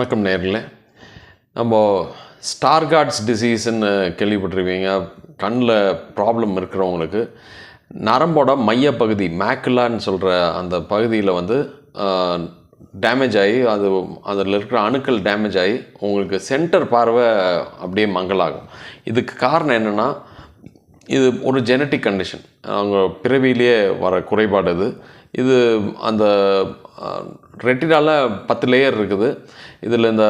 வணக்கம் நேரில் நம்ம ஸ்டார்கார்ட்ஸ் டிசீஸ்ன்னு கேள்விப்பட்டிருப்பீங்க. கண்ணில் ப்ராப்ளம் இருக்கிறவங்களுக்கு நரம்போட மையப்பகுதி மேக்குலான்னு சொல்கிற அந்த பகுதியில் வந்து டேமேஜ் ஆகி அது அதில் இருக்கிற அணுக்கள் டேமேஜ் ஆகி உங்களுக்கு சென்டர் பார்வை அப்படியே மங்கலாகும். இதுக்கு காரணம் என்னென்னா இது ஒரு ஜெனட்டிக் கண்டிஷன் அவங்க பிறவியிலேயே வர குறைபாடு இது. இது அந்த ரெட்டினால பத்து லேயர் இருக்குது. இதில் இந்த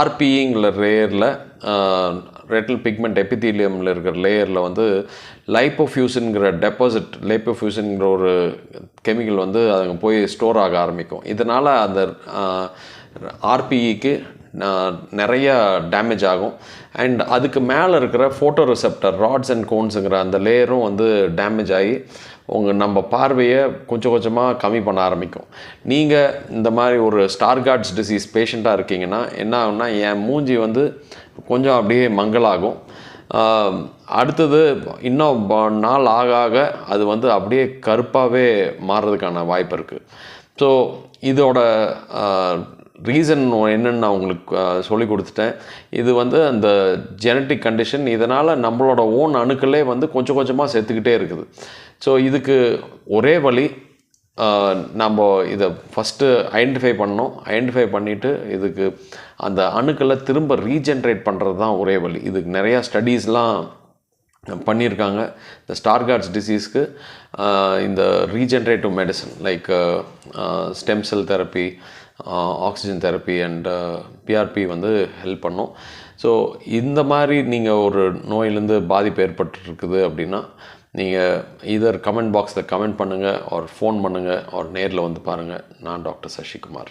ஆர்பிங்கிற லேயரில் ரெட்டில் பிக்மெண்ட் எபித்தீலியமில் இருக்கிற லேயரில் வந்து லைப்போஃபியூசனுங்கிற டெபாசிட் லைப்போஃபியூசனுங்கிற ஒரு கெமிக்கல் வந்து அங்கே போய் ஸ்டோர் ஆக ஆரம்பிக்கும். இதனால் அந்த ஆர்பிஇக்கு நிறைய டேமேஜ் ஆகும். அண்ட் அதுக்கு மேலே இருக்கிற ஃபோட்டோ ரிசெப்டர் ராட்ஸ் அண்ட் கோன்ஸுங்கிற அந்த லேயரும் வந்து டேமேஜ் ஆகி உங்கள் நம்ம பார்வையை கொஞ்சம் கொஞ்சமாக கம்மி பண்ண ஆரம்பிக்கும். நீங்கள் இந்த மாதிரி ஒரு ஸ்டார்கார்ட்ஸ் டிசீஸ் பேஷண்ட்டாக இருக்கீங்கன்னா என்ன ஆகும்னா என் மூஞ்சி வந்து கொஞ்சம் அப்படியே மங்கலாகும். அடுத்தது இன்னும் நாள் ஆக ஆக அது வந்து அப்படியே கருப்பாகவே மாறுறதுக்கான வாய்ப்பு இருக்குது ஸோ இதோட ரீசன் என்னென்னு நான் உங்களுக்கு சொல்லி கொடுத்துட்டேன். இது வந்து அந்த ஜெனட்டிக் கண்டிஷன் இதனால் நம்மளோட ஓன் அணுக்களே வந்து கொஞ்சம் கொஞ்சமாக செத்துக்கிட்டே இருக்குது. ஸோ இதுக்கு ஒரே வழி நம்ம இதை ஃபஸ்ட்டு ஐடென்டிஃபை பண்ணோம் ஐடென்டிஃபை பண்ணிவிட்டு இதுக்கு அந்த அணுக்களை திரும்ப ரீஜென்ரேட் பண்ணுறது தான் ஒரே வழி. இதுக்கு நிறையா ஸ்டடீஸ்லாம் பண்ணியிருக்காங்க. இந்த ஸ்டார்கார்ட்ஸ் டிசீஸ்க்கு இந்த regenerative medicine like stem cell therapy oxygen therapy and PRP வந்து ஹெல்ப் பண்ணும். ஸோ இந்த மாதிரி நீங்கள் ஒரு நோயிலேருந்து பாதிப்பு ஏற்பட்டுருக்குது அப்படின்னா நீங்கள் இதர் கமெண்ட் பாக்ஸில் கமெண்ட் பண்ணுங்கள் ஒரு ஃபோன் பண்ணுங்கள் ஒரு நேரில் வந்து பாருங்கள் நான் டாக்டர் சசிகுமார்.